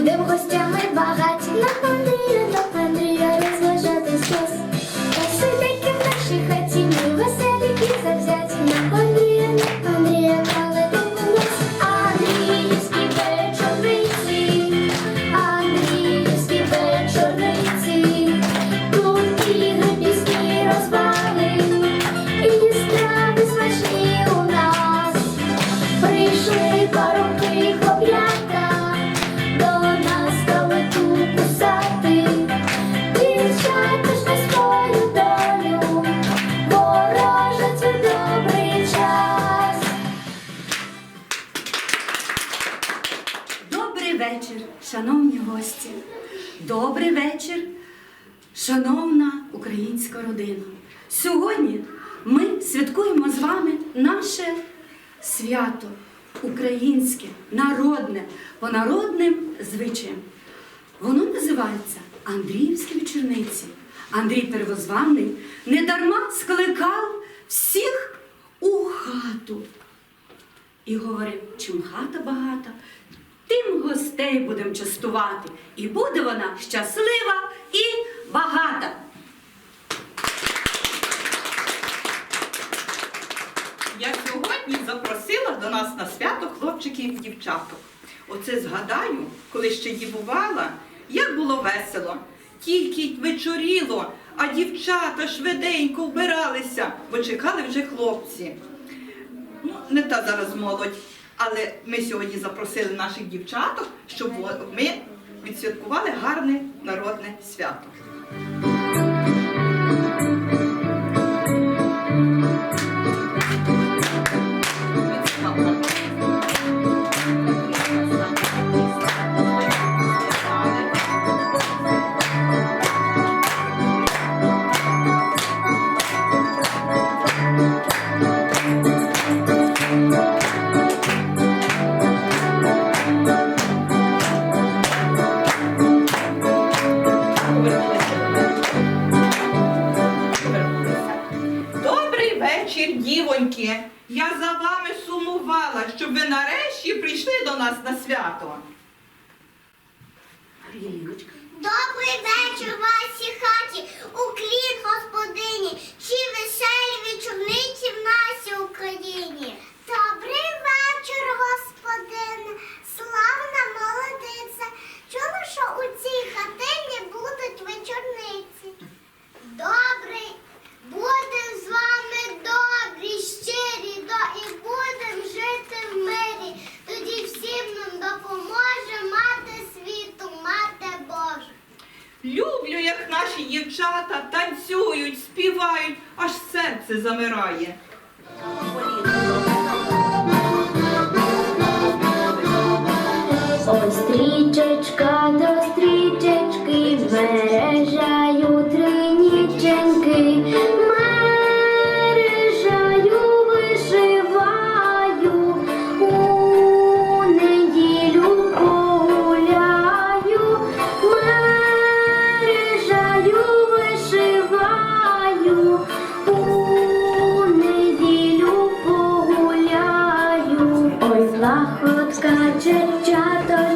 Будем гостями шановна українська родина. Сьогодні ми святкуємо з вами наше свято українське, народне, по народним звичаям. Воно називається Андріївські вечорниці. Андрій Первозваний недарма скликав всіх у хату. І говорив, чим хата багата, тим гостей будемо частувати. І буде вона щаслива і багата. Я сьогодні запросила до нас на свято хлопчиків і дівчаток. Оце згадаю, коли ще дівувала, як було весело. Тільки вечоріло, а дівчата швиденько вбиралися, бо чекали вже хлопці. Ну, не та зараз молодь, але ми сьогодні запросили наших дівчаток, щоб ми відсвяткували гарне народне свято. Нас на свято. Добрий вечір вашій хаті, уклін господині, чи веселі вечорниці в нашій Україні. Добрий вечір, господине, славна молодиця. Чула, що у цій хатині будуть вечорниці. Добрий, замирає. Polska dziewczato.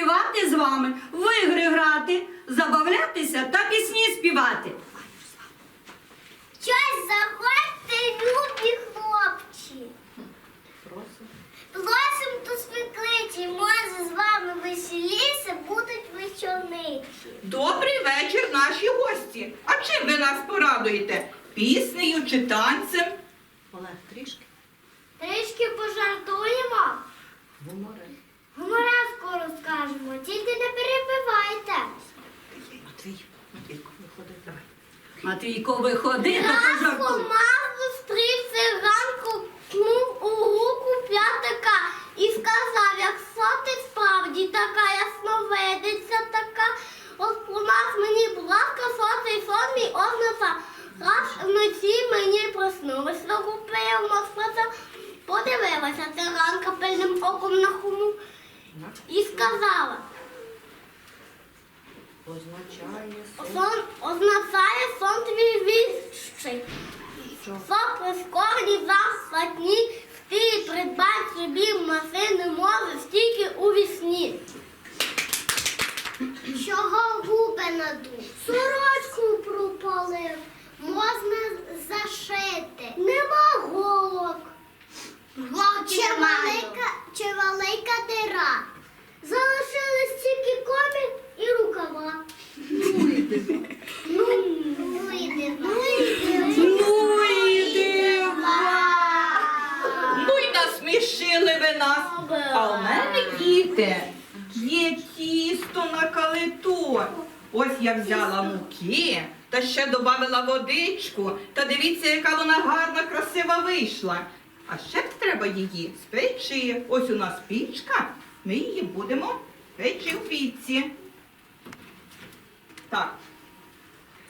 Співати з вами, в ігри грати, забавлятися та пісні співати. Щось заходьте, любі хлопці. Просим до світлиці, може з вами веселіше будуть вечорниці. Добрий вечір, наші гості. А чим ви нас порадуєте? Піснею чи танцем? Олег, трішки. Трішки пожартуємо. Гумори. Гумореску розкажемо, тільки не перебивайте. Матвій, Матвійко, виходи, давай. Матвійко, виходи, то Ранку пожартуй. мав зустрівся ранку, кнув у руку п'ятика і сказав, якщо ти справді така ясновидиця така, розпомаз мені, будь ласка, сотий сон мій ознаца. Раз вночі мені проснулась, закупив москвата, подивилася циганка і сказала, Означає сон. означає сон твій віщий. Що? За прискорені захватні стій придбать собі масини мови стільки у вісні. Чого губи надув? Сорочку пропалив. Можна зашити. Нема голок. Чи велика, чи велика дира. Залишились тільки комір і рукава. Ну. Ну, йди. Ну і дива! Ну й насмішили ви нас. А у мене діти є тісто на калиту. Ось я взяла муки та ще додала водичку. Та дивіться, яка вона гарна, красива вийшла. А ще треба її спечи. Ось у нас пічка. Ми її будемо печи в пічці. Так.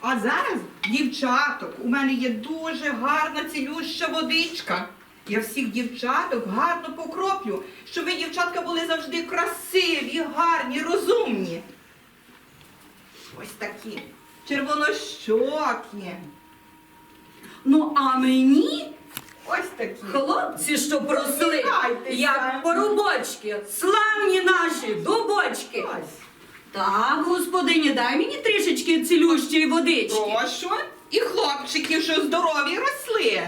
А зараз, дівчаток, у мене є дуже гарна цілюща водичка. Я всіх дівчаток гарно покроплю, щоб ви, дівчатка, були завжди красиві, гарні, розумні. Ось такі червонощокі. Ну, а мені Ось такі. хлопці, що Співайтеся. як порубочки, славні наші дубочки. Ось. Так, господині, дай мені трішечки цілющої водички. Прошу. І хлопчики, що здорові росли.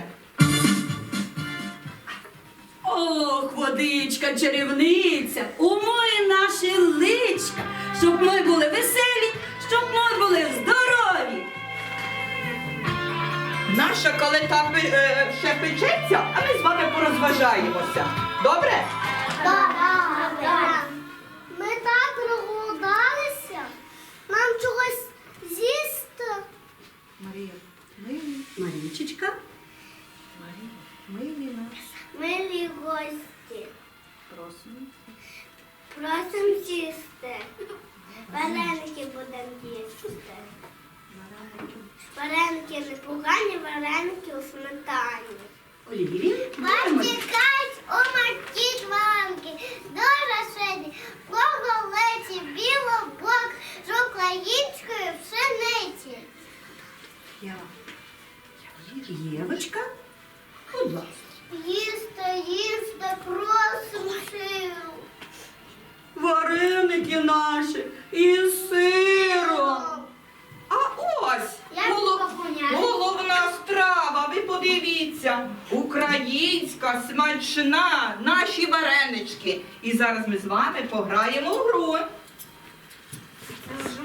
Ох, водичка, чарівниця, умоє наші личка, щоб ми були веселі, щоб ми були здорові. Наша калита е, ще печеться, а ми з вами порозважаємося. Добре? Ми так І зараз ми з вами пограємо в гру.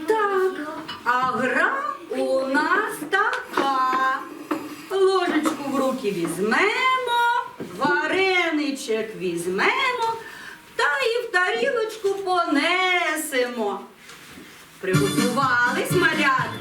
Так, а гра у нас така. Ложечку в руки візьмемо, вареничок візьмемо та і в тарілочку понесемо. Приготувались малятка.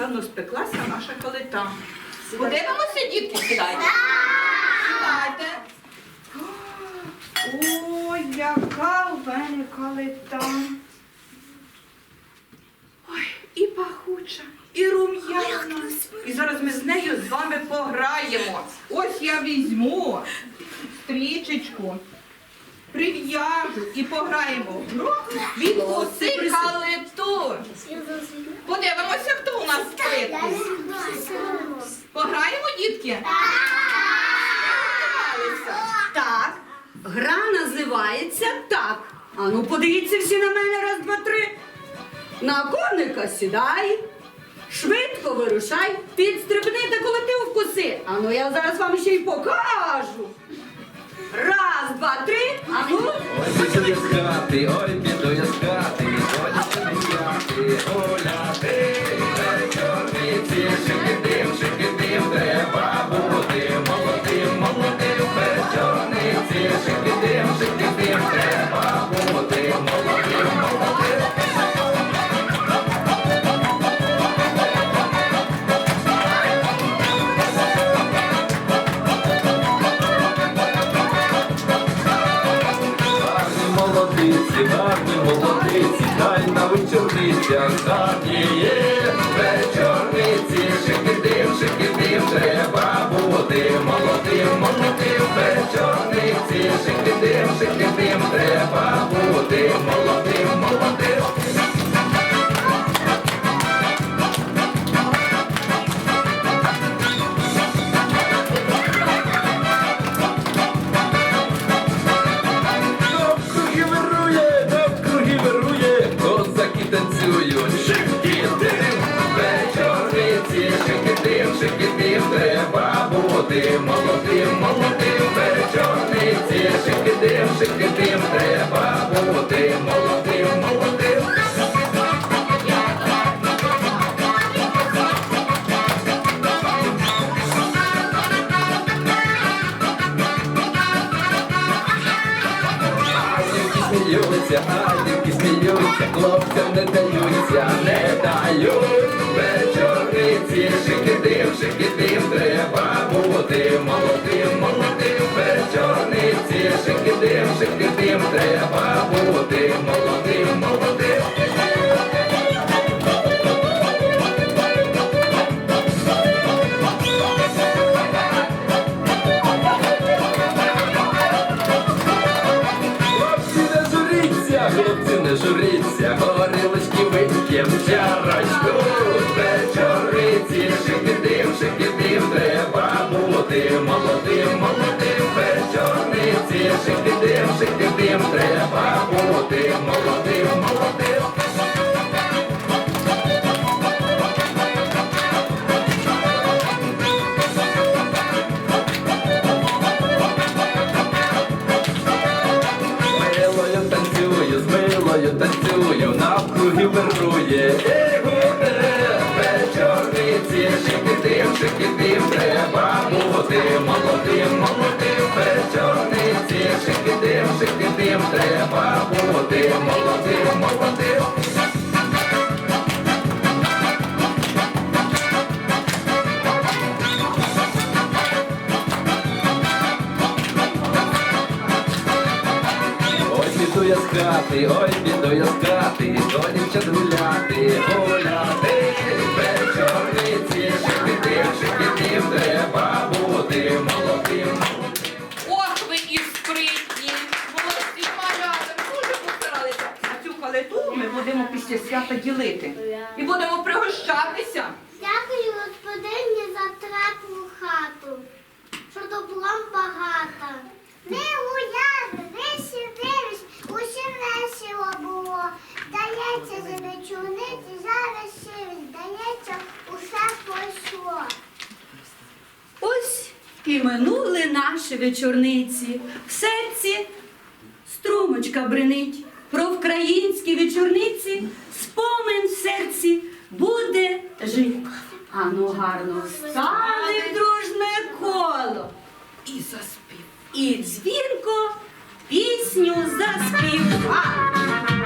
Напевно, спеклася наша калита. Подивимося, дітки, сідайте. Сідайте. Ой, яка у мене калита. Ой, і пахуча, і рум'яна. І зараз ми з нею з вами пограємо. Ось я візьму стрічечку, прив'яжу і пограємо в гру відкуси калиту. Подивимося, хто у нас спитний. Пограємо, дітки? Так, гра називається так. А ну подивіться всі на мене, раз, два, три. На коника сідай, швидко вирушай, підстрибни та коли ти вкуси. А ну я зараз вам ще й покажу. Раз, два, три, а ну. Ой, піду я з хати, ой, піду я з хати, ой, шуміяти, оля, ти, ей, чорниці, вечорницях гарні бути молодим, молодим, вечорниці, шикидим, шикидим, треба бути. Молодим, молодим. Сміються, а дівки сміються, хлопцям не бути я з хати, ой, піду я з хати, до дівчат гуляти, гуляти, вечорниці, шикидим, шикидим, треба бути молодим. Ох, ви і спритні! Молодці маляри, дуже постаралися. А цю калиту ми будемо після свята ділити. І будемо пригощатися. Дякую господині за теплу хату, що добром багата. Не гуляли, весі дивись, усім весело було. Дається за вечорниці, зараз сивість, дається, усе пройшло. Ось і минули наші вечорниці. В серці струмочка бренить. Про українські вечорниці спомин в серці буде жить. Ану гарно стали дружне коло. І заспів. І дзвінко пісню заспівав.